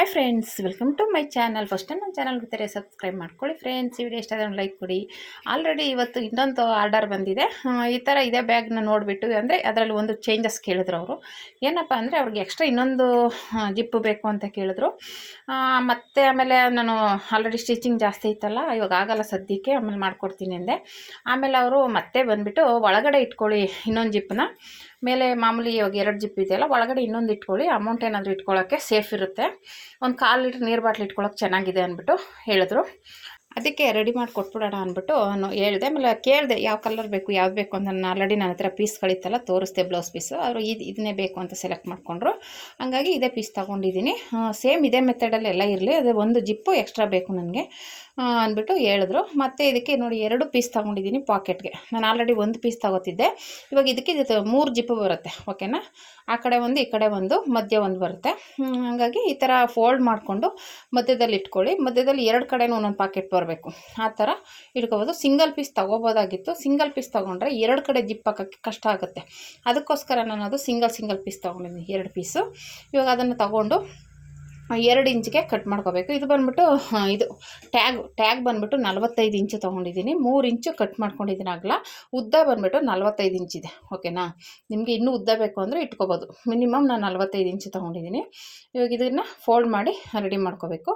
Hi friends welcome to my channel first time ನನ್ನ channel ಬರ್ತಾರೆ subscribe ಮಾಡ್ಕೊಳ್ಳಿ friends ಈ ವಿಡಿಯೋ ಇಷ್ಟ ಆದರೆ ಲೈಕ್ ಕೊಡಿ. ಆಲ್ರೆಡಿ ಇವತ್ತು ಇನ್ನೊಂದು ಆರ್ಡರ್ ಬಂದಿದೆ. ಈ ಥರ ಇದೇ ಬ್ಯಾಗ್ನ ನೋಡಿಬಿಟ್ಟು, ಅಂದರೆ ಅದರಲ್ಲಿ ಒಂದು ಚೇಂಜಸ್ ಕೇಳಿದ್ರು ಅವರು. ಏನಪ್ಪ ಅಂದರೆ ಅವ್ರಿಗೆ ಎಕ್ಸ್ಟ್ರಾ ಇನ್ನೊಂದು ಜಿಪ್ಪು ಬೇಕು ಅಂತ ಕೇಳಿದ್ರು. ಮತ್ತೆ ಆಮೇಲೆ ನಾನು ಆಲ್ರೆಡಿ ಸ್ಟಿಚಿಂಗ್ ಜಾಸ್ತಿ ಇತ್ತಲ್ಲ ಇವಾಗ ಆಗಲ್ಲ ಸದ್ಯಕ್ಕೆ, ಆಮೇಲೆ ಮಾಡ್ಕೊಡ್ತೀನಿ ಅಂದೆ. ಆಮೇಲೆ ಅವರು ಮತ್ತೆ ಬಂದುಬಿಟ್ಟು ಒಳಗಡೆ ಇಟ್ಕೊಳ್ಳಿ ಇನ್ನೊಂದು ಜಿಪ್ಪನ್ನ ಮೇಲೆ ಮಾಮೂಲಿ ಇವಾಗ ಎರಡು ಜಿಪ್ ಇದೆಯಲ್ಲ, ಒಳಗಡೆ ಇನ್ನೊಂದು ಇಟ್ಕೊಳ್ಳಿ. ಅಮೌಂಟ್ ಏನಾದರೂ ಇಟ್ಕೊಳ್ಳೋಕ್ಕೆ ಸೇಫ್ ಇರುತ್ತೆ. ಒಂದು ಕಾಲು ಲೀಟ್ರ್ ನೀರು ಬಾಟ್ಲು ಇಟ್ಕೊಳ್ಳೋಕೆ ಚೆನ್ನಾಗಿದೆ ಅಂದ್ಬಿಟ್ಟು ಹೇಳಿದ್ರು. ಅದಕ್ಕೆ ರೆಡಿ ಮಾಡಿ ಕೊಟ್ಬಿಡೋಣ ಅಂದ್ಬಿಟ್ಟು ನಾನು ಹೇಳಿದೆ. ಆಮೇಲೆ ಕೇಳಿದೆ, ಯಾವ ಕಲರ್ ಬೇಕು, ಯಾವ್ದು ಬೇಕು? ಅಂತ ನಾನು ಆಲ್ರೆಡಿ ನನ್ನ ಹತ್ರ ಪೀಸ್ಗಳಿತ್ತಲ್ಲ ತೋರಿಸ್ದೆ ಬ್ಲೌಸ್ ಪೀಸು ಅವರು ಇದು, ಇದನ್ನೇ ಬೇಕು ಅಂತ ಸೆಲೆಕ್ಟ್ ಮಾಡಿಕೊಂಡ್ರು. ಹಂಗಾಗಿ ಇದೇ ಪೀಸ್ ತೊಗೊಂಡಿದ್ದೀನಿ. ಸೇಮ್ ಇದೇ ಮೆಥಡಲ್ಲಿ ಎಲ್ಲ ಇರಲಿ. ಅದೇ ಒಂದು ಜಿಪ್ಪು ಎಕ್ಸ್ಟ್ರಾ ಬೇಕು ನನಗೆ ಅಂದ್ಬಿಟ್ಟು ಹೇಳಿದ್ರು. ಮತ್ತು ಇದಕ್ಕೆ ನೋಡಿ ಎರಡು ಪೀಸ್ ತೊಗೊಂಡಿದ್ದೀನಿ ಪಾಕೆಟ್ಗೆ ನಾನು ಆಲ್ರೆಡಿ ಒಂದು ಪೀಸ್ ತೊಗೋತಿದ್ದೆ. ಇವಾಗ ಇದಕ್ಕೆ ಇದು ಮೂರು ಜಿಪ್ಪು ಬರುತ್ತೆ ಓಕೆನಾ ಆ ಕಡೆ ಒಂದು, ಈ ಕಡೆ ಒಂದು, ಮಧ್ಯ ಒಂದು ಬರುತ್ತೆ. ಹಾಗಾಗಿ ಈ ಥರ ಫೋಲ್ಡ್ ಮಾಡಿಕೊಂಡು ಮಧ್ಯದಲ್ಲಿ ಇಟ್ಕೊಳ್ಳಿ. ಮಧ್ಯದಲ್ಲಿ ಎರಡು ಕಡೆನೂ ಒಂದೊಂದು ಪಾಕೆಟ್ ಬರಬೇಕು ಆ ಥರ ಇಟ್ಕೋಬೋದು. ಸಿಂಗಲ್ ಪೀಸ್ ತೊಗೋಬೋದಾಗಿತ್ತು. ಸಿಂಗಲ್ ಪೀಸ್ ತೊಗೊಂಡ್ರೆ ಎರಡು ಕಡೆ ಜಿಪ್ ಹಾಕೋಕ್ಕೆ ಕಷ್ಟ ಆಗುತ್ತೆ. ಅದಕ್ಕೋಸ್ಕರ ನಾನು ಅದು ಸಿಂಗಲ್ ಸಿಂಗಲ್ ಪೀಸ್ ತೊಗೊಂಡಿದ್ದೀನಿ. ಎರಡು ಪೀಸು ಇವಾಗ ಅದನ್ನು ತಗೊಂಡು ಎರಡು ಇಂಚಿಗೆ ಕಟ್ ಮಾಡ್ಕೋಬೇಕು. ಇದು ಬಂದ್ಬಿಟ್ಟು ಇದು ಟ್ಯಾಗ್ ಟ್ಯಾಗ್ ಬಂದ್ಬಿಟ್ಟು ನಲವತ್ತೈದು ಇಂಚು ತೊಗೊಂಡಿದ್ದೀನಿ. ಮೂರು ಇಂಚು ಕಟ್ ಮಾಡ್ಕೊಂಡಿದ್ದೀನಿ ಆಗಲ ಉದ್ದ ಬಂದ್ಬಿಟ್ಟು ನಲವತ್ತೈದು ಇಂಚಿದೆ ಓಕೆನಾ ನಿಮಗೆ ಇನ್ನೂ ಉದ್ದ ಬೇಕು ಅಂದರೆ ಇಟ್ಕೋಬೋದು. ಮಿನಿಮಮ್ ನಾನು ನಲವತ್ತೈದು ಇಂಚು ತೊಗೊಂಡಿದ್ದೀನಿ. ಇವಾಗ ಇದನ್ನು ಫೋಲ್ಡ್ ಮಾಡಿ ರೆಡಿ ಮಾಡ್ಕೋಬೇಕು.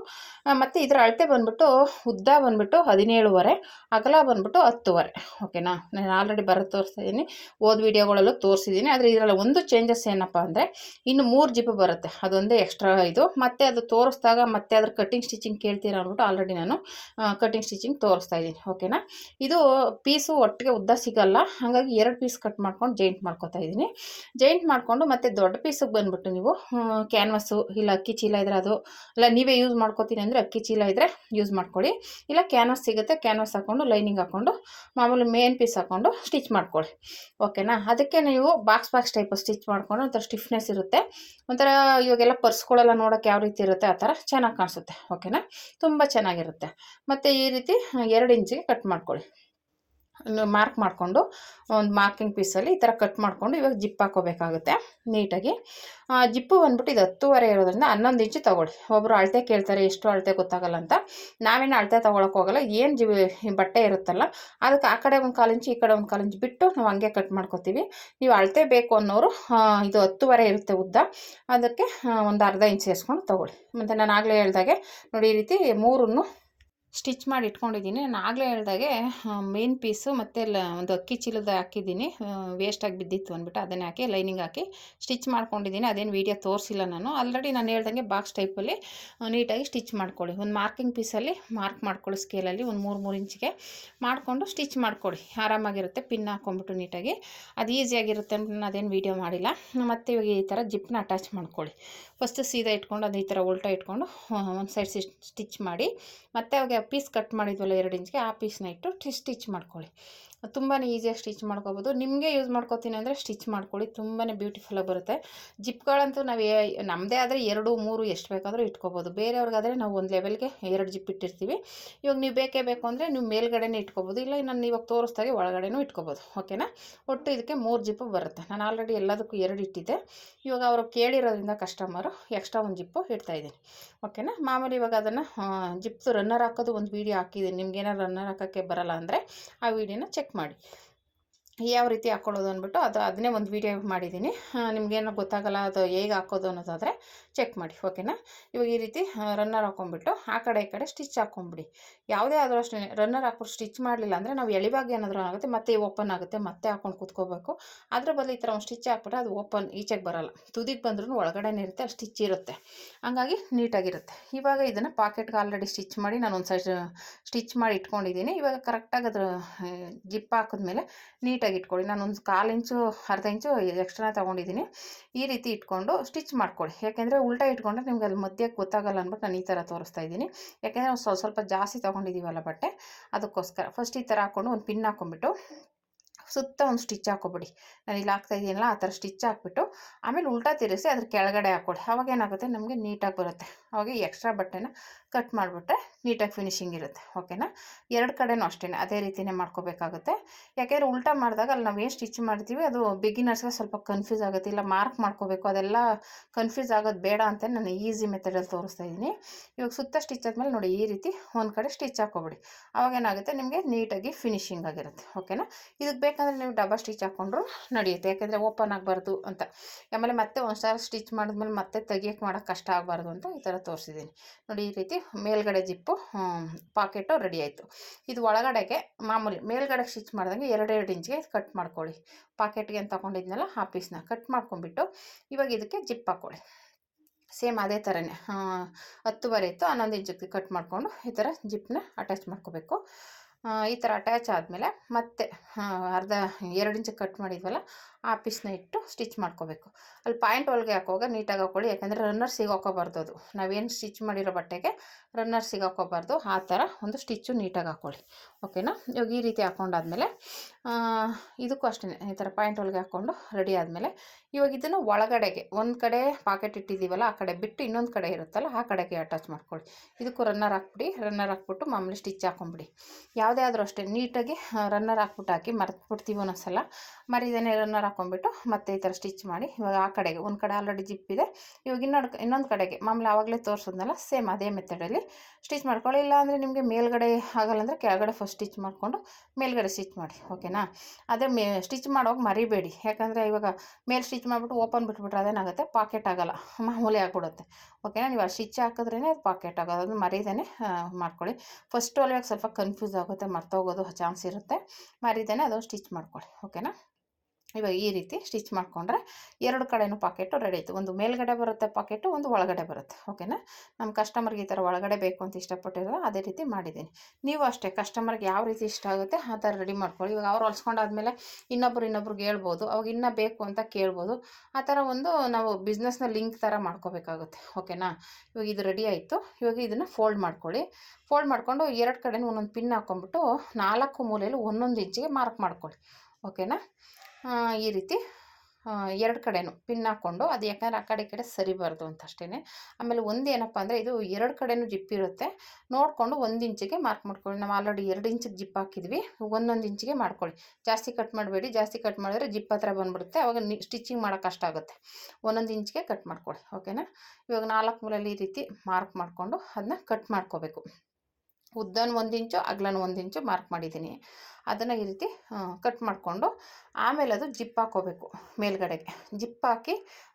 ಮತ್ತು ಇದರ ಅಳತೆ ಬಂದ್ಬಿಟ್ಟು, ಉದ್ದ ಬಂದ್ಬಿಟ್ಟು ಹದಿನೇಳುವರೆ, ಅಗಲ ಬಂದ್ಬಿಟ್ಟು ಹತ್ತುವರೆ. ಓಕೆನಾ ನಾನು ಆಲ್ರೆಡಿ ಬರೋ ತೋರಿಸ್ತಿದ್ದೀನಿ ಓದ್ ವೀಡಿಯೋಗಳಲ್ಲೂ ತೋರಿಸಿದ್ದೀನಿ ಆದರೆ ಇದರಲ್ಲಿ ಒಂದು ಚೇಂಜಸ್ ಏನಪ್ಪ ಅಂದರೆ, ಇನ್ನು ಮೂರು ಜಿಪ್ ಬರುತ್ತೆ. ಅದೊಂದೇ ಎಕ್ಸ್ಟ್ರಾ ಇದು. ಮತ್ತು ಅದು ತೋರಿಸಿದಾಗ ಮತ್ತೆ ಅದ್ರ ಕಟ್ಟಿಂಗ್ ಸ್ಟಿಚಿಂಗ್ ಕೇಳ್ತೀರಾ ಅಂದ್ಬಿಟ್ಟು ಆಲ್ರೆಡಿ ನಾನು ಕಟ್ಟಿಂಗ್ ಸ್ಟಿಚಿಂಗ್ ತೋರಿಸ್ತಾ ಇದ್ದೀನಿ ಓಕೆನಾ ಇದು ಪೀಸು ಒಟ್ಟಿಗೆ ಉದ್ದ ಸಿಗಲ್ಲ, ಹಾಗಾಗಿ ಎರಡು ಪೀಸ್ ಕಟ್ ಮಾಡ್ಕೊಂಡು ಜಾಯಿಂಟ್ ಮಾಡ್ಕೊತಾ ಇದ್ದೀನಿ. ಜಾಯಿಂಟ್ ಮಾಡಿಕೊಂಡು ಮತ್ತೆ ದೊಡ್ಡ ಪೀಸಿಗೆ ಬಂದುಬಿಟ್ಟು ನೀವು ಕ್ಯಾನ್ವಸ್ಸು ಇಲ್ಲ ಅಕ್ಕಿ ಚೀಲ ಇದ್ರೆ ಅದು, ಇಲ್ಲ ನೀವೇ ಯೂಸ್ ಮಾಡ್ಕೋತೀನಿ ಅಂದರೆ ಅಕ್ಕಿ ಚೀಲ ಇದ್ದರೆ ಯೂಸ್ ಮಾಡ್ಕೊಳ್ಳಿ. ಇಲ್ಲ ಕ್ಯಾನ್ವಸ್ ಸಿಗುತ್ತೆ ಕ್ಯಾನ್ವಸ್ ಹಾಕ್ಕೊಂಡು ಲೈನಿಂಗ್ ಹಾಕ್ಕೊಂಡು ಮಾಮೂಲಿ ಮೇನ್ ಪೀಸ್ ಹಾಕ್ಕೊಂಡು ಸ್ಟಿಚ್ ಮಾಡ್ಕೊಳ್ಳಿ ಓಕೆನಾ ಅದಕ್ಕೆ ನೀವು ಬಾಕ್ಸ್ ಬಾಕ್ಸ್ ಟೈಪ್ ಸ್ಟಿಚ್ ಮಾಡ್ಕೊಂಡು ಒಂಥರ ಸ್ಟಿಫ್ನೆಸ್ ಇರುತ್ತೆ. ಒಂಥರ ಇವಾಗೆಲ್ಲ ಪರ್ಸ್ಗಳೆಲ್ಲ ನೋಡೋಕ್ಕೆ ಯಾವ ರೀತಿ ಇರುತ್ತೆ ಆ ಥರ ಚೆನ್ನಾಗಿ ಕಾಣಿಸುತ್ತೆ, ಓಕೆನಾ? ತುಂಬ ಚೆನ್ನಾಗಿರುತ್ತೆ. ಮತ್ತು ಈ ರೀತಿ ಎರಡು ಇಂಚಿಗೆ ಕಟ್ ಮಾಡ್ಕೊಳ್ಳಿ. ಮಾರ್ಕ್ ಮಾಡಿಕೊಂಡು ಒಂದು ಮಾರ್ಕಿಂಗ್ ಪೀಸಲ್ಲಿ ಈ ಥರ ಕಟ್ ಮಾಡಿಕೊಂಡು ಇವಾಗ ಜಿಪ್ ಹಾಕೋಬೇಕಾಗುತ್ತೆ ನೀಟಾಗಿ. ಜಿಪ್ಪು ಬಂದ್ಬಿಟ್ಟು ಇದು ಹತ್ತುವರೆ ಇರೋದ್ರಿಂದ ಹನ್ನೊಂದು ಇಂಚು ತೊಗೊಳ್ಳಿ. ಒಬ್ಬರು ಅಳತೆ ಕೇಳ್ತಾರೆ, ಎಷ್ಟು ಅಳತೆ ಗೊತ್ತಾಗಲ್ಲ ಅಂತ. ನಾವೇನು ಅಳತೆ ಹೋಗಲ್ಲ, ಏನು ಜಿ ಬಟ್ಟೆ ಇರುತ್ತಲ್ಲ, ಅದಕ್ಕೆ ಆ ಕಡೆ ಒಂದು ಕಾಲು ಇಂಚು ಈ ಕಡೆ ಒಂದು ಕಾಲು ಇಂಚು ಬಿಟ್ಟು ನಾವು ಹಂಗೆ ಕಟ್ ಮಾಡ್ಕೊತೀವಿ. ನೀವು ಅಳತೆ ಬೇಕು ಅನ್ನೋರು ಇದು ಹತ್ತುವರೆ ಇರುತ್ತೆ ಉದ್ದ, ಅದಕ್ಕೆ ಒಂದು ಅರ್ಧ ಇಂಚು ಸೇರಿಸ್ಕೊಂಡು ತೊಗೊಳ್ಳಿ. ಮತ್ತು ನಾನು ಆಗಲೇ ಹೇಳ್ದಾಗೆ, ನೋಡಿ ಈ ರೀತಿ ಮೂರನ್ನು ಸ್ಟಿಚ್ ಮಾಡಿ ಇಟ್ಕೊಂಡಿದ್ದೀನಿ. ನಾನು ಆಗಲೇ ಹೇಳ್ದಾಗೆ ಮೇನ್ ಪೀಸು ಮತ್ತು ಒಂದು ಅಕ್ಕಿ ಚೀಲದ ಹಾಕಿದ್ದೀನಿ. ವೇಸ್ಟಾಗಿ ಬಿದ್ದಿತ್ತು ಅಂದ್ಬಿಟ್ಟು ಅದನ್ನೇ ಹಾಕಿ ಲೈನಿಂಗ್ ಹಾಕಿ ಸ್ಟಿಚ್ ಮಾಡ್ಕೊಂಡಿದ್ದೀನಿ. ಅದೇನು ವೀಡಿಯೋ ತೋರಿಸಿಲ್ಲ ನಾನು. ಆಲ್ರೆಡಿ ನಾನು ಹೇಳ್ದಂಗೆ ಬಾಕ್ಸ್ ಟೈಪಲ್ಲಿ ನೀಟಾಗಿ ಸ್ಟಿಚ್ ಮಾಡ್ಕೊಳ್ಳಿ. ಒಂದು ಮಾರ್ಕಿಂಗ್ ಪೀಸಲ್ಲಿ ಮಾರ್ಕ್ ಮಾಡ್ಕೊಳ್ಳಿ ಸ್ಕೇಲಲ್ಲಿ ಒಂದು ಮೂರು ಮೂರು ಇಂಚಿಗೆ ಮಾಡಿಕೊಂಡು ಸ್ಟಿಚ್ ಮಾಡ್ಕೊಳ್ಳಿ. ಆರಾಮಾಗಿರುತ್ತೆ. ಪಿನ್ ಹಾಕ್ಕೊಂಬಿಟ್ಟು ನೀಟಾಗಿ. ಅದು ಈಸಿಯಾಗಿರುತ್ತೆ ಅಂತ ನಾನು ಅದೇನು ವೀಡಿಯೋ ಮಾಡಿಲ್ಲ. ಮತ್ತು ಇವಾಗ ಈ ಥರ ಜಿಪ್ನ ಅಟ್ಯಾಚ್ ಮಾಡ್ಕೊಳ್ಳಿ. ಫಸ್ಟ್ ಸೀದಾ ಇಟ್ಕೊಂಡು, ಅದು ಈ ಥರ ಉಲ್ಟಾ ಇಟ್ಕೊಂಡು ಒಂದು ಸೈಡ್ ಸ್ಟಿಚ್ ಮಾಡಿ, ಮತ್ತು ಅವಾಗ ಪೀಸ್ ಕಟ್ ಮಾಡಿದ್ವಲ್ಲ ಎರಡು ಇಂಚ್ಗೆ ಆ ಪೀಸ್ನ ಇಟ್ಟು ಸ್ಟಿಚ್ ಮಾಡ್ಕೊಳ್ಳಿ. ತುಂಬಾ ಈಸಿಯಾಗಿ ಸ್ಟಿಚ್ ಮಾಡ್ಕೋಬೋದು. ನಿಮಗೆ ಯೂಸ್ ಮಾಡ್ಕೋತೀನಿ ಅಂದರೆ ಸ್ಟಿಚ್ ಮಾಡ್ಕೊಳ್ಳಿ. ತುಂಬಾ ಬ್ಯೂಟಿಫುಲ್ಲಾಗಿ ಬರುತ್ತೆ. ಜಿಪ್ಗಳಂತೂ ನಾವು ನಮ್ಮದೇ ಆದರೆ ಎರಡು, ಮೂರು ಎಷ್ಟು ಬೇಕಾದರೂ ಇಟ್ಕೋಬೋದು. ಬೇರೆಯವ್ರಿಗಾದರೆ ನಾವು ಒಂದು ಲೆವೆಲ್ಗೆ ಎರಡು ಜಿಪ್ ಇಟ್ಟಿರ್ತೀವಿ. ಇವಾಗ ನೀವು ಬೇಕೇ ಬೇಕು ಅಂದರೆ ನೀವು ಮೇಲ್ಗಡೆನೇ ಇಟ್ಕೋಬೋದು. ಇಲ್ಲ ನಾನು ಇವಾಗ ತೋರಿಸ್ದಾಗೆ ಒಳಗಡೆನೂ ಇಟ್ಕೋಬೋದು. ಓಕೆನಾ ಒಟ್ಟು ಇದಕ್ಕೆ ಮೂರು ಜಿಪ್ಪು ಬರುತ್ತೆ. ನಾನು ಆಲ್ರೆಡಿ ಎಲ್ಲದಕ್ಕೂ ಎರಡು ಇಟ್ಟಿದ್ದೆ. ಇವಾಗ ಅವರು ಕೇಳಿರೋದ್ರಿಂದ ಕಸ್ಟಮರು ಎಕ್ಸ್ಟ್ರಾ ಒಂದು ಜಿಪ್ಪು ಇಡ್ತಾಯಿದ್ದೀನಿ ಓಕೆನಾ ಮಾಮೂಲಿ ಇವಾಗ ಅದನ್ನು ಜಿಪ್ದು ರನ್ನರ್ ಹಾಕೋದು ಒಂದು ವೀಡಿಯೋ ಹಾಕಿದ್ದೀನಿ. ನಿಮ್ಗೆ ಏನಾರು ರನ್ನರ್ ಹಾಕೋಕ್ಕೆ ಬರಲ್ಲ ಅಂದರೆ ಆ ವೀಡಿಯೋನ ಚೆಕ್ ಮಾಡಿ. ಯಾವ ರೀತಿ ಹಾಕ್ಕೊಳ್ಳೋದು ಅಂದ್ಬಿಟ್ಟು ಅದು ಅದನ್ನೇ ಒಂದು ವೀಡಿಯೋ ಮಾಡಿದ್ದೀನಿ. ನಿಮಗೇನೋ ಗೊತ್ತಾಗಲ್ಲ ಅದು ಹೇಗೆ ಹಾಕೋದು ಅನ್ನೋದಾದರೆ ಚೆಕ್ ಮಾಡಿ ಓಕೆನಾ ಇವಾಗ ಈ ರೀತಿ ರನ್ನರ್ ಹಾಕೊಂಡ್ಬಿಟ್ಟು ಆ ಕಡೆ ಈ ಕಡೆ ಸ್ಟಿಚ್ ಹಾಕ್ಕೊಂಬಿಡಿ ಯಾವುದೇ ಆದರೂ ಅಷ್ಟೇ ರನ್ನರ್ ಹಾಕ್ಬಿಟ್ಟು ಸ್ಟಿಚ್ ಮಾಡಲಿಲ್ಲ ಅಂದರೆ ನಾವು ಎಳಿವಾಗ ಏನಾದರೂ ಆಗುತ್ತೆ, ಮತ್ತೆ ಓಪನ್ ಆಗುತ್ತೆ, ಮತ್ತೆ ಹಾಕೊಂಡು ಕೂತ್ಕೋಬೇಕು. ಅದ್ರ ಬದಲು ಈ ಥರ ಒಂದು ಸ್ಟಿಚ್ ಹಾಕ್ಬಿಟ್ಟು ಅದು ಓಪನ್ ಈಚೆಗೆ ಬರಲ್ಲ. ತುದಿಗೆ ಬಂದ್ರೂ ಒಳಗಡೆನೇ ಇರುತ್ತೆ, ಅಲ್ಲಿ ಸ್ಟಿಚ್ ಇರುತ್ತೆ. ಹಂಗಾಗಿ ನೀಟಾಗಿರುತ್ತೆ. ಇವಾಗ ಇದನ್ನು ಪಾಕೆಟ್ಗೆ ಆಲ್ರೆಡಿ ಸ್ಟಿಚ್ ಮಾಡಿ ನಾನು ಒಂದು ಸೈಡ್ ಸ್ಟಿಚ್ ಮಾಡಿ ಇಟ್ಕೊಂಡಿದ್ದೀನಿ. ಇವಾಗ ಕರೆಕ್ಟಾಗಿ ಅದರ ಜಿಪ್ ಹಾಕಿದ್ಮೇಲೆ ನೀಟಾಗಿ ಇಟ್ಕೊಳ್ಳಿ ನಾನು ಒಂದು ಕಾಲು ಇಂಚು, ಅರ್ಧ ಇಂಚು ಎಕ್ಸ್ಟ್ರಾ ತೊಗೊಂಡಿದ್ದೀನಿ. ಈ ರೀತಿ ಇಟ್ಕೊಂಡು ಸ್ಟಿಚ್ ಮಾಡ್ಕೊಳ್ಳಿ. ಯಾಕೆಂದರೆ ಉಲ್ಟಾ ಇಟ್ಕೊಂಡ್ರೆ ನಿಮ್ಗೆ ಅಲ್ಲಿ ಮಧ್ಯಕ್ಕೆ ಗೊತ್ತಾಗಲ್ಲ ಅಂದ್ಬಿಟ್ಟು ನಾನು ಈ ಥರ ತೋರಿಸ್ತಾ ಇದ್ದೀನಿ. ಯಾಕೆಂದರೆ ಸ್ವಲ್ಪ ಸ್ವಲ್ಪ ಜಾಸ್ತಿ ತೊಗೊಂಡಿದ್ದೀವಲ್ಲ ಬಟ್ಟೆ, ಅದಕ್ಕೋಸ್ಕರ. ಫಸ್ಟ್ ಈ ಥರ ಹಾಕ್ಕೊಂಡು ಒಂದು ಪಿನ್ ಹಾಕ್ಕೊಂಬಿಟ್ಟು ಸುತ್ತ ಒಂದು ಸ್ಟಿಚ್ ಹಾಕೊಬಿಡಿ. ನಾನು ಇಲ್ಲಿ ಹಾಕ್ತಾ ಇದ್ದೀನಲ್ಲ ಆ ಥರ ಸ್ಟಿಚ್ ಹಾಕ್ಬಿಟ್ಟು ಆಮೇಲೆ ಉಲ್ಟಾ ತಿರುಗಿಸಿ ಅದ್ರ ಕೆಳಗಡೆ ಹಾಕ್ಕೊಡಿ ಅವಾಗ ಏನಾಗುತ್ತೆ? ನಮಗೆ ನೀಟಾಗಿ ಬರುತ್ತೆ. ಅವಾಗ ಎಕ್ಸ್ಟ್ರಾ ಬಟ್ಟೆನ ಕಟ್ ಮಾಡಿಬಿಟ್ರೆ ನೀಟಾಗಿ ಫಿನಿಶಿಂಗ್ ಇರುತ್ತೆ ಓಕೆನಾ ಎರಡು ಕಡೆನೂ ಅಷ್ಟೇ ಅದೇ ರೀತಿಯೇ ಮಾಡ್ಕೋಬೇಕಾಗುತ್ತೆ. ಯಾಕೆಂದರೆ ಉಲ್ಟಾ ಮಾಡಿದಾಗ ಅಲ್ಲಿ ನಾವು ಏನು ಸ್ಟಿಚ್ ಮಾಡ್ತೀವಿ, ಅದು ಬಿಗಿನರ್ಸ್ಗೆ ಸ್ವಲ್ಪ ಕನ್ಫ್ಯೂಸ್ ಆಗುತ್ತೆ, ಇಲ್ಲ ಮಾರ್ಕ್ ಮಾಡ್ಕೋಬೇಕು, ಅದೆಲ್ಲ ಕನ್ಫ್ಯೂಸ್ ಆಗೋದು ಬೇಡ ಅಂತ ನಾನು ಈಸಿ ಮೆಥಡಲ್ಲಿ ತೋರಿಸ್ತಾ ಇದ್ದೀನಿ. ಇವಾಗ ಸುತ್ತ ಸ್ಟಿಚ್ ಆದಮೇಲೆ ನೋಡಿ, ಈ ರೀತಿ ಒಂದು ಕಡೆ ಸ್ಟಿಚ್ ಹಾಕೋಬಿಡಿ ಅವಾಗ ಏನಾಗುತ್ತೆ, ನಿಮಗೆ ನೀಟಾಗಿ ಫಿನಿಶಿಂಗ್ ಆಗಿರುತ್ತೆ ಓಕೆನಾ ಇದಕ್ಕೆ ಬೇಕಂದರೆ ನೀವು ಡಬಲ್ ಸ್ಟಿಚ್ ಹಾಕ್ಕೊಂಡ್ರು ನಡೆಯುತ್ತೆ, ಯಾಕೆಂದರೆ ಓಪನ್ ಆಗಬಾರ್ದು ಅಂತ. ಆಮೇಲೆ ಮತ್ತೆ ಒಂದು ಸಲ ಸ್ಟಿಚ್ ಮಾಡಿದ್ಮೇಲೆ ಮತ್ತೆ ತೆಗಿಯೋಕ್ಕೆ ಮಾಡೋಕ್ಕೆ ಕಷ್ಟ ಆಗಬಾರ್ದು ಅಂತ ಈ ಥರ ತೋರಿಸಿದ್ದೀನಿ. ನೋಡಿ, ಈ ರೀತಿ ಮೇಲ್ಗಡೆ ಜಿಪ್ಪು ಪಾಕೆಟು ರೆಡಿ ಆಯಿತು. ಇದು ಒಳಗಡೆಗೆ ಮಾಮೂಲಿ ಮೇಲ್ಗಡೆ ಸ್ಟಿಚ್ ಮಾಡ್ದಂಗೆ ಎರಡೆರಡು ಇಂಚ್ಗೆ ಕಟ್ ಮಾಡ್ಕೊಳ್ಳಿ. ಪಾಕೆಟ್ಗೆ ಏನು ತಗೊಂಡಿದ್ನಲ್ಲ, ಆ ಪೀಸ್ನ ಕಟ್ ಮಾಡ್ಕೊಂಡ್ಬಿಟ್ಟು ಇವಾಗ ಇದಕ್ಕೆ ಜಿಪ್ ಹಾಕ್ಕೊಳ್ಳಿ ಸೇಮ್ ಅದೇ ಥರನೇ ಹತ್ತುವರೆ ಇತ್ತು, ಹನ್ನೊಂದು ಇಂಚಿಗೆ ಕಟ್ ಮಾಡಿಕೊಂಡು ಈ ಥರ ಜಿಪ್ನ ಅಟ್ಯಾಚ್ ಮಾಡ್ಕೋಬೇಕು. ಈ ಥರ ಅಟ್ಯಾಚ್ ಆದಮೇಲೆ ಮತ್ತೆ ಅರ್ಧ, ಎರಡು ಇಂಚಿಗೆ ಕಟ್ ಮಾಡಿದ್ವಲ್ಲ ಆ ಪೀಸ್ನ ಇಟ್ಟು ಸ್ಟಿಚ್ ಮಾಡ್ಕೋಬೇಕು. ಅಲ್ಲಿ ಪಾಯಿಂಟ್ ಒಳಗೆ ಹಾಕುವಾಗ ನೀಟಾಗಿ ಹಾಕ್ಕೊಳ್ಳಿ ಯಾಕೆಂದರೆ ರನ್ನರ್ ಸಿಗಾಕೋಬಾರ್ದು ಅದು. ನಾವೇನು ಸ್ಟಿಚ್ ಮಾಡಿರೋ ಬಟ್ಟೆಗೆ ರನ್ನರ್ ಸಿಗಾಕೋಬಾರ್ದು, ಆ ಥರ ಒಂದು ಸ್ಟಿಚ್ಚು ನೀಟಾಗಿ ಹಾಕ್ಕೊಳ್ಳಿ ಓಕೆನಾ ಇವಾಗ ಈ ರೀತಿ ಹಾಕೊಂಡಾದ್ಮೇಲೆ ಇದಕ್ಕೂ ಅಷ್ಟೇ, ಈ ಥರ ಪಾಯಿಂಟ್ ಒಳಗೆ ಹಾಕ್ಕೊಂಡು ರೆಡಿ ಆದಮೇಲೆ, ಇವಾಗ ಇದನ್ನು ಒಳಗಡೆಗೆ, ಒಂದು ಕಡೆ ಪಾಕೆಟ್ ಇಟ್ಟಿದ್ದೀವಲ್ಲ, ಆ ಕಡೆ ಬಿಟ್ಟು ಇನ್ನೊಂದು ಕಡೆ ಇರುತ್ತಲ್ಲ, ಆ ಕಡೆಗೆ ಅಟ್ಯಾಚ್ ಮಾಡ್ಕೊಳ್ಳಿ. ಇದಕ್ಕೂ ರನ್ನರ್ ಹಾಕ್ಬಿಡಿ ರನ್ನರ್ ಹಾಕ್ಬಿಟ್ಟು ಮಾಮೂಲಿ ಸ್ಟಿಚ್ ಹಾಕೊಂಬಿಡಿ. ಯಾವುದೇ ಆದರೂ ಅಷ್ಟೇ ನೀಟಾಗಿ ರನ್ನರ್ ಹಾಕ್ಬಿಟ್ಟು ಹಾಕಿ ಮರೆತ್ಬಿಡ್ತೀವಿ ಒಂದೊಂದ್ಸಲ. ಮರಿದೇನೆ ರನ್ನರ್ ಹಾಕೊಂಡ್ಬಿಟ್ಟು ಮತ್ತೆ ಈ ಥರ ಸ್ಟಿಚ್ ಮಾಡಿ ಇವಾಗ ಆ ಕಡೆಗೆ ಒಂದು ಕಡೆ ಆಲ್ರೆಡಿ ಜಿಪ್ ಇದೆ. ಇವಾಗ ಇನ್ನೊಂದು ಇನ್ನೊಂದು ಕಡೆಗೆ ಮಾಮೂಲಿ ಆವಾಗಲೇ ತೋರಿಸಿದ್ನಲ್ಲ ಸೇಮ್ ಅದೇ ಮೆಥಡಲ್ಲಿ ಸ್ಟಿಚ್ ಮಾಡ್ಕೊಳ್ಳಿ. ಇಲ್ಲ ಅಂದರೆ ನಿಮಗೆ ಮೇಲ್ಗಡೆ ಆಗಲ್ಲ ಅಂದರೆ ಕೆಳಗಡೆ ಫಸ್ಟ್ ಸ್ಟಿಚ್ ಮಾಡಿಕೊಂಡು ಮೇಲ್ಗಡೆ ಸ್ಟಿಚ್ ಮಾಡಿ ಓಕೆನಾ ಅದೇ ಮೇ ಸ್ಟಿಚ್ ಮಾಡೋವಾಗ ಮರಿಬೇಡಿ. ಯಾಕಂದರೆ ಇವಾಗ ಮೇಲೆ ಸ್ಟಿಚ್ ಮಾಡಿಬಿಟ್ಟು ಓಪನ್ ಬಿಟ್ಬಿಟ್ರೆ ಅದೇನಾಗುತ್ತೆ? ಪಾಕೆಟ್ ಆಗಲ್ಲ. ಮಾಮೂಲಿ ಆಗಿಬಿಡುತ್ತೆ. ಓಕೆನಾ ನೀವು ಆ ಸ್ಟಿಚ್ ಹಾಕಿದ್ರೇ ಅದು ಪಾಕೆಟ್ ಆಗೋದು. ಅದನ್ನು ಮರಿದೇನೆ ಮಾಡ್ಕೊಳ್ಳಿ. ಫಸ್ಟ್ ಅಲ್ಲಿ ಸ್ವಲ್ಪ ಕನ್ಫ್ಯೂಸ್ ಆಗುತ್ತೆ, ಮರ್ತೋಗೋದು ಚಾನ್ಸ್ ಇರುತ್ತೆ. ಮರಿದೇನೆ ಅದು ಸ್ಟಿಚ್ ಮಾಡ್ಕೊಳ್ಳಿ ಓಕೆನಾ ಇವಾಗ ಈ ರೀತಿ ಸ್ಟಿಚ್ ಮಾಡಿಕೊಂಡ್ರೆ ಎರಡು ಕಡೆಯೂ ಪಾಕೆಟು ರೆಡಿ ಆಯಿತು. ಒಂದು ಮೇಲ್ಗಡೆ ಬರುತ್ತೆ ಪಾಕೆಟು ಒಂದು ಒಳಗಡೆ ಬರುತ್ತೆ. ಓಕೆನಾ ನಮ್ಮ ಕಸ್ಟಮರ್ಗೆ ಈ ಥರ ಒಳಗಡೆ ಬೇಕು ಅಂತ ಇಷ್ಟಪಟ್ಟಿರೋ ಅದೇ ರೀತಿ ಮಾಡಿದ್ದೀನಿ. ನೀವು ಅಷ್ಟೇ ಕಸ್ಟಮರ್ಗೆ ಯಾವ ರೀತಿ ಇಷ್ಟ ಆಗುತ್ತೆ ಆ ಥರ ರೆಡಿ ಮಾಡ್ಕೊಳ್ಳಿ. ಇವಾಗ ಅವ್ರು ಹೊಲ್ಸ್ಕೊಂಡಾದ್ಮೇಲೆ ಇನ್ನೊಬ್ರು ಇನ್ನೊಬ್ರಿಗೆ ಹೇಳ್ಬೋದು, ಅವಾಗ ಇನ್ನೂ ಬೇಕು ಅಂತ ಕೇಳ್ಬೋದು. ಆ ಥರ ಒಂದು ನಾವು ಬಿಸ್ನೆಸ್ನ ಲಿಂಕ್ ಥರ ಮಾಡ್ಕೋಬೇಕಾಗುತ್ತೆ. ಓಕೆನಾ ಇವಾಗ ಇದು ರೆಡಿ ಆಯಿತು. ಇವಾಗ ಇದನ್ನು ಫೋಲ್ಡ್ ಮಾಡ್ಕೊಳ್ಳಿ. ಫೋಲ್ಡ್ ಮಾಡಿಕೊಂಡು ಎರಡು ಕಡೆನೂ ಒಂದೊಂದು ಪಿನ್ ಹಾಕ್ಕೊಂಬಿಟ್ಟು ನಾಲ್ಕು ಮೂಲೆಯಲ್ಲಿ ಒಂದೊಂದು ಇಂಚಿಗೆ ಮಾರ್ಕ್ ಮಾಡ್ಕೊಳ್ಳಿ. ಓಕೆನಾ ಈ ರೀತಿ ಎರಡು ಕಡೆನೂ ಪಿನ್ ಹಾಕ್ಕೊಂಡು ಅದು ಯಾಕಂದರೆ ಆ ಕಡೆ ಕಡೆ ಸರಿಬಾರ್ದು ಅಂತ ಅಷ್ಟೇ ಆಮೇಲೆ ಒಂದು ಏನಪ್ಪ ಅಂದರೆ ಇದು ಎರಡು ಕಡೆನೂ ಜಿಪ್ ಇರುತ್ತೆ. ನೋಡಿಕೊಂಡು ಒಂದು ಇಂಚಿಗೆ ಮಾರ್ಕ್ ಮಾಡ್ಕೊಳ್ಳಿ. ನಾವು ಆಲ್ರೆಡಿ ಎರಡು ಇಂಚಿಗೆ ಜಿಪ್ ಹಾಕಿದ್ವಿ. ಒಂದೊಂದು ಇಂಚಿಗೆ ಮಾಡ್ಕೊಳ್ಳಿ. ಜಾಸ್ತಿ ಕಟ್ ಮಾಡಬೇಡಿ. ಜಾಸ್ತಿ ಕಟ್ ಮಾಡಿದ್ರೆ ಜಿಪ್ ಹತ್ರ ಬಂದುಬಿಡುತ್ತೆ. ಅವಾಗ ನಿ ಸ್ಟಿಚಿಂಗ್ ಮಾಡೋಕೆ ಕಷ್ಟ ಆಗುತ್ತೆ. ಒಂದೊಂದು ಇಂಚಿಗೆ ಕಟ್ ಮಾಡ್ಕೊಳ್ಳಿ. ಓಕೆನಾ ಇವಾಗ ನಾಲ್ಕು ಮೂಲಲ್ಲಿ ಈ ರೀತಿ ಮಾರ್ಕ್ ಮಾಡಿಕೊಂಡು ಅದನ್ನ ಕಟ್ ಮಾಡ್ಕೋಬೇಕು. ಉದ್ದನ ಒಂದು ಇಂಚು, ಅಗ್ಲನ ಒಂದು ಇಂಚು ಮಾರ್ಕ್ ಮಾಡಿದ್ದೀನಿ. ಅದನ್ನು ಈ ರೀತಿ ಕಟ್ ಮಾಡಿಕೊಂಡು ಆಮೇಲೆ ಅದು ಜಿಪ್ ಹಾಕೋಬೇಕು ಮೇಲ್ಗಡೆಗೆ. ಜಿಪ್ ಹಾಕಿ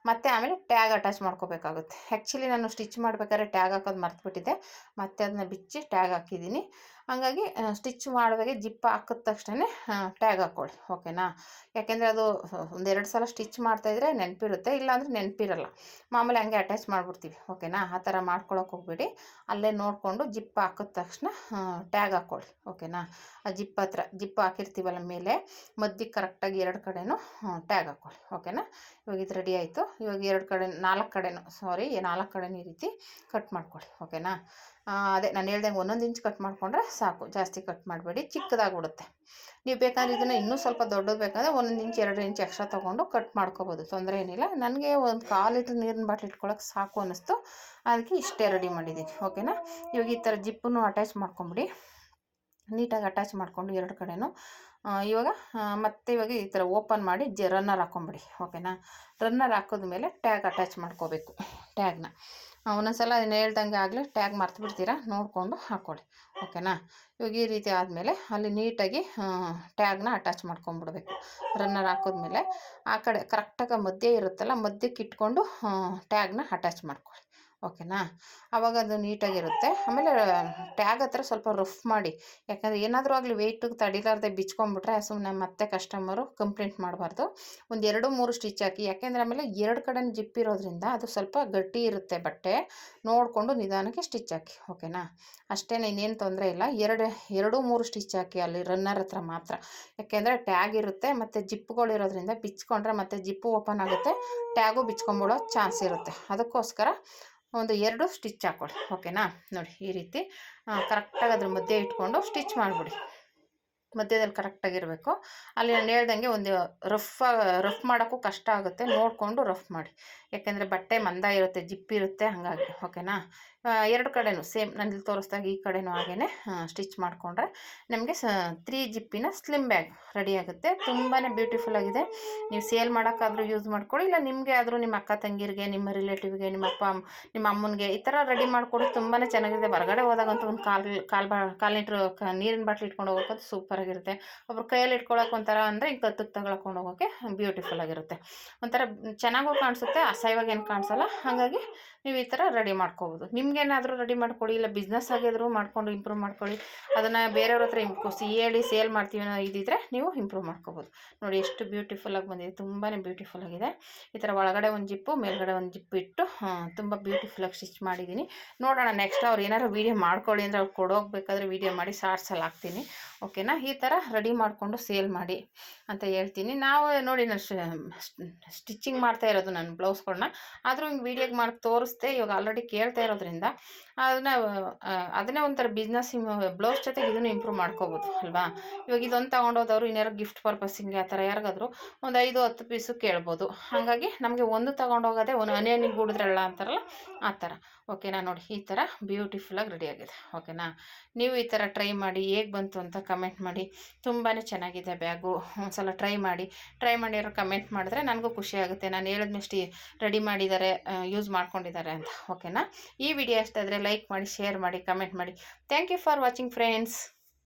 ಮತ್ತೆ ಆಮೇಲೆ ಟ್ಯಾಗ್ ಅಟ್ಯಾಚ್ ಮಾಡ್ಕೋಬೇಕಾಗುತ್ತೆ. ಆ್ಯಕ್ಚುಲಿ ನಾನು ಸ್ಟಿಚ್ ಮಾಡಬೇಕಾದ್ರೆ ಟ್ಯಾಗ್ ಹಾಕೋದು ಮರ್ತುಬಿಟ್ಟಿದ್ದೆ. ಮತ್ತೆ ಅದನ್ನ ಬಿಚ್ಚಿ ಟ್ಯಾಗ್ ಹಾಕಿದ್ದೀನಿ. ಹಾಗಾಗಿ ಸ್ಟಿಚ್ ಮಾಡುವಾಗ ಜಿಪ್ ಹಾಕಿದ ತಕ್ಷಣ ಟ್ಯಾಗ್ ಹಾಕ್ಕೊಳ್ಳಿ ಓಕೆನಾ? ಯಾಕೆಂದರೆ ಅದು ಒಂದೆರಡು ಸಲ ಸ್ಟಿಚ್ ಮಾಡ್ತಾಯಿದ್ರೆ ನೆನಪಿರುತ್ತೆ, ಇಲ್ಲಾಂದರೆ ನೆನಪಿರಲ್ಲ. ಮಾಮೂಲಿ ಹಂಗೆ ಅಟ್ಯಾಚ್ ಮಾಡಿಬಿಡ್ತೀವಿ. ಓಕೆನಾ? ಆ ಥರ ಮಾಡ್ಕೊಳಕ್ಕೆ ಹೋಗ್ಬೇಡಿ. ಅಲ್ಲೇ ನೋಡಿಕೊಂಡು ಜಿಪ್ ಹಾಕಿದ ತಕ್ಷಣ ಟ್ಯಾಗ್ ಹಾಕ್ಕೊಳ್ಳಿ ಓಕೆನಾ? ಆ ಜಿಪ್ ಹತ್ರ. ಜಿಪ್ ಹಾಕಿರ್ತೀವಲ್ಲ ಮೇಲೆ ಮಧ್ಯಕ್ಕೆ ಕರೆಕ್ಟಾಗಿ ಎರಡು ಕಡೆನೂ ಟ್ಯಾಗ್ ಹಾಕ್ಕೊಳ್ಳಿ ಓಕೆನಾ ಇವಾಗ ಇದು ರೆಡಿ ಆಯಿತು. ಇವಾಗ ಎರಡು ಕಡೆ, ನಾಲ್ಕು ಕಡೆನೂ ಸಾರಿ ನಾಲ್ಕು ಕಡೆನೂ ಈ ರೀತಿ ಕಟ್ ಮಾಡ್ಕೊಳ್ಳಿ ಓಕೆನಾ ಅದೇ ನಾನು ಹೇಳ್ದಂಗೆ ಒಂದೊಂದು ಇಂಚ್ ಕಟ್ ಮಾಡಿಕೊಂಡ್ರೆ ಸಾಕು, ಜಾಸ್ತಿ ಕಟ್ ಮಾಡಬೇಡಿ, ಚಿಕ್ಕದಾಗ್ಬಿಡುತ್ತೆ. ನೀವು ಬೇಕಾದ್ರೆ ಇದನ್ನು ಇನ್ನೂ ಸ್ವಲ್ಪ ದೊಡ್ಡದು ಬೇಕಾದ್ರೆ ಒಂದೊಂದು ಇಂಚ್ ಎರಡು ಇಂಚ್ ಎಕ್ಸ್ಟ್ರಾ ತೊಗೊಂಡು ಕಟ್ ಮಾಡ್ಕೋಬೋದು, ತೊಂದರೆ ಏನಿಲ್ಲ. ನನಗೆ ಒಂದು ಕಾಲು ಲೀಟ್ರ್ ನೀರಿನ ಬಾಟ್ಲ್ ಇಟ್ಕೊಳಕ್ಕೆ ಸಾಕು ಅನ್ನಿಸ್ತು ಅದಕ್ಕೆ ಇಷ್ಟೇ ರೆಡಿ ಮಾಡಿದ್ದೀನಿ ಓಕೆನಾ ಇವಾಗ ಈ ಥರ ಜಿಪ್ಪನ್ನು ಅಟ್ಯಾಚ್ ಮಾಡ್ಕೊಂಬಿಡಿ. ನೀಟಾಗಿ ಅಟ್ಯಾಚ್ ಮಾಡಿಕೊಂಡು ಎರಡು ಕಡೆಯೂ ಇವಾಗ ಮತ್ತೆ ಇವಾಗ ಈ ಥರ ಓಪನ್ ಮಾಡಿ ಜ, ರನ್ನರ್ ಹಾಕ್ಕೊಂಬಿಡಿ ಓಕೆನಾ? ರನ್ನರ್ ಹಾಕಿದ್ಮೇಲೆ ಟ್ಯಾಗ್ ಅಟ್ಯಾಚ್ ಮಾಡ್ಕೋಬೇಕು, ಟ್ಯಾಗ್ನ. ಒಂದೊಂದ್ಸಲ ಅದನ್ನ ಹೇಳ್ದಂಗೆ ಆಗಲಿ, ಟ್ಯಾಗ್ ಮರ್ತು ಬಿಡ್ತೀರಾ? ನೋಡಿಕೊಂಡು ಹಾಕ್ಕೊಳ್ಳಿ ಓಕೆನಾ? ಇವಾಗ ಈ ರೀತಿ ಆದಮೇಲೆ ಅಲ್ಲಿ ನೀಟಾಗಿ ಟ್ಯಾಗ್ನ ಅಟ್ಯಾಚ್ ಮಾಡ್ಕೊಂಬಿಡ್ಬೇಕು. ರನ್ನರ್ ಹಾಕಿದ್ಮೇಲೆ ಆ ಕಡೆ, ಕರೆಕ್ಟಾಗಿ ಮಧ್ಯೆ ಇರುತ್ತಲ್ಲ, ಮಧ್ಯಕ್ಕೆ ಇಟ್ಕೊಂಡು ಟ್ಯಾಗ್ನ ಅಟ್ಯಾಚ್ ಮಾಡ್ಕೊಳ್ಳಿ. ಓಕೆನಾ? ಆವಾಗ ಅದು ನೀಟಾಗಿರುತ್ತೆ. ಆಮೇಲೆ ಟ್ಯಾಗ್ ಹತ್ರ ಸ್ವಲ್ಪ ರಫ್ ಮಾಡಿ. ಯಾಕಂದರೆ ಏನಾದರೂ ಆಗಲಿ ವೆಯ್ಟಿಗೆ ತಡಿಲಾರ್ದೆ ಬಿಚ್ಕೊಂಡ್ಬಿಟ್ರೆ ಸುಮ್ಮನೆ ಮತ್ತೆ ಕಸ್ಟಮರು ಕಂಪ್ಲೇಂಟ್ ಮಾಡಬಾರ್ದು. ಒಂದು ಎರಡು, ಮೂರು ಸ್ಟಿಚ್ ಹಾಕಿ. ಯಾಕೆಂದರೆ ಆಮೇಲೆ ಎರಡು ಕಡೆ ಜಿಪ್ ಇರೋದ್ರಿಂದ ಅದು ಸ್ವಲ್ಪ ಗಟ್ಟಿ ಇರುತ್ತೆ ಬಟ್ಟೆ. ನೋಡಿಕೊಂಡು ನಿಧಾನಕ್ಕೆ ಸ್ಟಿಚ್ ಹಾಕಿ. ಓಕೆನಾ? ಅಷ್ಟೇ ಇನ್ನೇನು ತೊಂದರೆ ಇಲ್ಲ. ಎರಡು ಎರಡು, ಮೂರು ಸ್ಟಿಚ್ ಹಾಕಿ ಅಲ್ಲಿ ರನ್ನರ್ ಹತ್ರ ಮಾತ್ರ. ಯಾಕೆಂದರೆ ಟ್ಯಾಗ್ ಇರುತ್ತೆ, ಮತ್ತು ಜಿಪ್ಗಳು ಇರೋದ್ರಿಂದ ಬಿಚ್ಕೊಂಡ್ರೆ ಮತ್ತೆ ಜಿಪ್ಪು ಓಪನ್ ಆಗುತ್ತೆ. ಟ್ಯಾಗು ಬಿಚ್ಕೊಂಬಿಡೋ ಚಾನ್ಸ್ ಇರುತ್ತೆ. ಅದಕ್ಕೋಸ್ಕರ ಒಂದು ಎರಡು ಸ್ಟಿಚ್ ಹಾಕ್ಕೊಳ್ಳಿ ಓಕೆನಾ? ನೋಡಿ, ಈ ರೀತಿ ಕರೆಕ್ಟಾಗಿ ಅದ್ರ ಮಧ್ಯೆ ಇಟ್ಕೊಂಡು ಸ್ಟಿಚ್ ಮಾಡಿಬಿಡಿ. ಮಧ್ಯದಲ್ಲಿ ಕರೆಕ್ಟಾಗಿರಬೇಕು ಅಲ್ಲಿ ನಾನು ಹೇಳ್ದಂಗೆ ಒಂದು ರಫ್ ರಫ್ ಮಾಡೋಕ್ಕೂ ಕಷ್ಟ ಆಗುತ್ತೆ. ನೋಡಿಕೊಂಡು ರಫ್ ಮಾಡಿ. ಯಾಕೆಂದರೆ ಬಟ್ಟೆ ಮಂದ ಇರುತ್ತೆ ಜಿಪ್ ಇರುತ್ತೆ ಹಾಗಾಗಿ. ಓಕೆನಾ? ಎರಡು ಕಡೆನೂ ಸೇಮ್ ಇಲ್ಲಿ ತೋರಿಸ್ದಾಗ ಈ ಕಡೆನೂ ಹಾಗೇ ಸ್ಟಿಚ್ ಮಾಡಿಕೊಂಡ್ರೆ ನಿಮಗೆ ಸ, ತ್ರೀ ಜಿಪ್ಪಿನ ಸ್ಲಿಮ್ ಬ್ಯಾಗ್ ರೆಡಿ ಆಗುತ್ತೆ. ತುಂಬಾ ಬ್ಯೂಟಿಫುಲ್ ಆಗಿದೆ. ನೀವು ಸೇಲ್ ಮಾಡೋಕ್ಕಾದ್ರೂ ಯೂಸ್ ಮಾಡ್ಕೊಳ್ಳಿ, ಇಲ್ಲ ನಿಮಗೆ ಆದರೂ ನಿಮ್ಮ ಅಕ್ಕ ತಂಗಿರಿಗೆ, ನಿಮ್ಮ ರಿಲೇಟಿವ್ಗೆ, ನಿಮ್ಮ ಅಪ್ಪ ನಿಮ್ಮ ಅಮ್ಮನಿಗೆ ಈ ಥರ ರೆಡಿ ಮಾಡಿಕೊಡಿ ತುಂಬಾ ಚೆನ್ನಾಗಿದೆ. ಹೊರಗಡೆ ಹೋದಾಗಂತೂ ಒಂದು ಕಾಲು ಕಾಲು ಬಾ, ಕಾಲು ಲೀಟ್ರ್ ನೀರಿನ ಬಾಟ್ಲಿ ಇಟ್ಕೊಂಡು ಹೋಗೋಕ್ಕಂತೂ ಸೂಪರಾಗಿರುತ್ತೆ ಒಬ್ರು ಕೈಯಲ್ಲಿ ಇಟ್ಕೊಳ್ಳೋಕೆ ಒಂಥರ ಅಂದರೆ ಈಗ ಕತ್ತಕ್ಕೆ ತಗೊಳ್ಕೊಂಡು ಹೋಗೋಕ್ಕೆ ಬ್ಯೂಟಿಫುಲ್ ಆಗಿರುತ್ತೆ. ಒಂಥರ ಚೆನ್ನಾಗೂ ಕಾಣಿಸುತ್ತೆ, ಅಸಹ್ಯವಾಗಿ ಏನು ಕಾಣಿಸಲ್ಲ. ಹಾಗಾಗಿ ನೀವು ಈ ಥರ ರೆಡಿ ಮಾಡ್ಕೋಬೋದು. ನಿಮ್ಗೇನಾದರೂ ರೆಡಿ ಮಾಡ್ಕೊಳ್ಳಿ ಇಲ್ಲ ಬಿಸ್ನೆಸ್ ಆಗಿದ್ರೂ ಮಾಡ್ಕೊಂಡು ಇಂಪ್ರೂವ್ ಮಾಡ್ಕೊಳ್ಳಿ. ಅದನ್ನು ಬೇರೆಯವ್ರ ಹತ್ರ ಇಂಪ್ರೂವ್ ಹೇಳಿ ಸೇಲ್ ಮಾಡ್ತೀವಿ ಅನ್ನೋ ಇದಿದ್ರೆ ನೀವು ಇಂಪ್ರೂವ್ ಮಾಡ್ಕೋಬೋದು. ನೋಡಿ ಎಷ್ಟು ಬ್ಯೂಟಿಫುಲ್ಲಾಗಿ ಬಂದಿದೆ. ತುಂಬಾ ಬ್ಯೂಟಿಫುಲ್ ಆಗಿದೆ. ಈ ಥರ ಒಳಗಡೆ ಒಂದು ಜಿಪ್ಪು ಮೇಲ್ಗಡೆ ಒಂದು ಜಿಪ್ಪು ಇಟ್ಟು ತುಂಬ ಬ್ಯೂಟಿಫುಲ್ಲಾಗಿ ಸ್ಟಿಚ್ ಮಾಡಿದ್ದೀನಿ. ನೋಡೋಣ ನೆಕ್ಸ್ಟ್ ಅವ್ರು ಏನಾರು ವೀಡಿಯೋ ಮಾಡ್ಕೊಳ್ಳಿ ಅಂದರೆ ಅವ್ರು ಕೊಡೋಗ್ಬೇಕಾದ್ರೆ ವೀಡಿಯೋ ಮಾಡಿ ಶಾರ್ಟ್ಸಲ್ಲಿ ಹಾಕ್ತೀನಿ. ಓಕೆನಾ? ಈ ಥರ ರೆಡಿ ಮಾಡಿಕೊಂಡು ಸೇಲ್ ಮಾಡಿ ಅಂತ ಹೇಳ್ತೀನಿ. ನಾವು ನೋಡಿ, ನಾನು ಸ್ಟಿಚಿಂಗ್ ಮಾಡ್ತಾ ಇರೋದು ನಾನು ಬ್ಲೌಸ್ಗಳನ್ನ ಆದರೂ ಹಿಂಗೆ ವೀಡಿಯೋಗೆ ಮಾಡಿ, ತೋರಿಸ್ದೆ, ಇವಾಗ ಆಲ್ರೆಡಿ ಕೇಳ್ತಾ ಇರೋದ್ರಿಂದ ಅದನ್ನ ಅದನ್ನೇ ಒಂಥರ ಬಿಸ್ನೆಸ್ ಬ್ಲೌಸ್ ಜೊತೆಗೆ ಇದನ್ನು ಇಂಪ್ರೂವ್ ಮಾಡ್ಕೋಬೋದು, ಅಲ್ವಾ? ಇವಾಗ ಇದೊಂದು ತೊಗೊಂಡೋದವರು ಇನ್ಯಾರೋ ಗಿಫ್ಟ್ ಪರ್ಪಸಿಂಗ್ ಆ ಥರ ಯಾರಿಗಾದ್ರು ಒಂದು ಐದು, ಹತ್ತು ಪೀಸು ಕೇಳ್ಬೋದು. ಹಾಗಾಗಿ ನಮಗೆ ಒಂದು ತೊಗೊಂಡೋಗೋದೇ ಒಂದು ಹನಿಯನಿಗೆ ಗೂಡಿದ್ರಲ್ಲ ಅಂತಾರಲ್ಲ, ಆ ಥರ ಓಕೆನಾ? ನೋಡಿ, ಈ ಥರ ಬ್ಯೂಟಿಫುಲ್ಲಾಗಿ ರೆಡಿ ಆಗಿದೆ. ಓಕೆನಾ? ನೀವು ಈ ಥರ ಟ್ರೈ ಮಾಡಿ ಹೇಗೆ ಬಂತು ಅಂತ ಕಮೆಂಟ್ ಮಾಡಿ. ತುಂಬಾ ಚೆನ್ನಾಗಿದೆ ಬ್ಯಾಗು. ಒಂದ್ಸಲ ಟ್ರೈ ಮಾಡಿ. ಟ್ರೈ ಮಾಡಿರೋ ಕಮೆಂಟ್ ಮಾಡಿದ್ರೆ ನನಗೂ ಖುಷಿ ಆಗುತ್ತೆ. ನಾನು ಹೇಳಿದ್ನಷ್ಟು ರೆಡಿ ಮಾಡಿದ್ದಾರೆ ಯೂಸ್ ಮಾಡ್ಕೊಂಡಿದ್ದಾರೆ ಅಂತ. ಓಕೆನಾ ಈ ವಿಡಿಯೋ ಇಷ್ಟ ಲೈಕ್ ಮಾಡಿ ಶೇರ್ ಮಾಡಿ ಕಮೆಂಟ್ ಮಾಡಿ. Thank you for watching friends